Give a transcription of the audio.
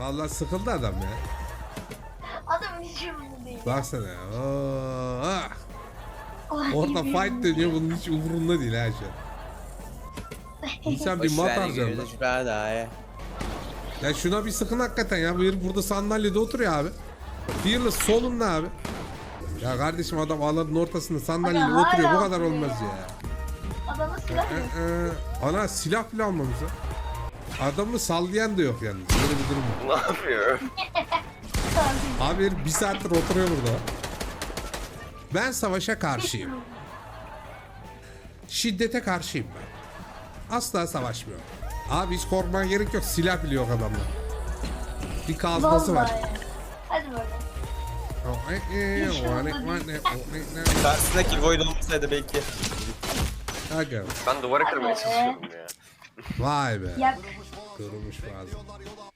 Vallahi sıkıldı adam ya. Adam hiç umurunda değil. Baksana ya. Oo, ah. Ay, Orada fight dönüyor bunun hiç umurunda değil ha şu an. İnsan bir Boş mat ver, harcar lan. daha. Ya şuna bir sıkın hakikaten ya. Bu herif burada sandalyede oturuyor abi. Fearless solunda abi. Ya kardeşim adam alanın ortasında sandalyede hala oturuyor. Bu kadar oturuyor olmaz ya. Adama silah. Ee, ana silah bile almamış ha. Adamı sallayan da yok yalnız. Böyle bir durum var. Ne yapıyor? Abi herif bir saattir oturuyor burada. Ben savaşa karşıyım. Şiddete karşıyım ben. Asla savaşmıyorum. Abi hiç korkmaya gerek yok. Silah bile yok adamda. Bir kazması var. Vallahi. Hadi bakalım. Karşısındaki Void olmasaydı belki. Aga. Ben duvara kırmaya çalışıyorum ya. Vay be. Yak. Kırılmış bazen.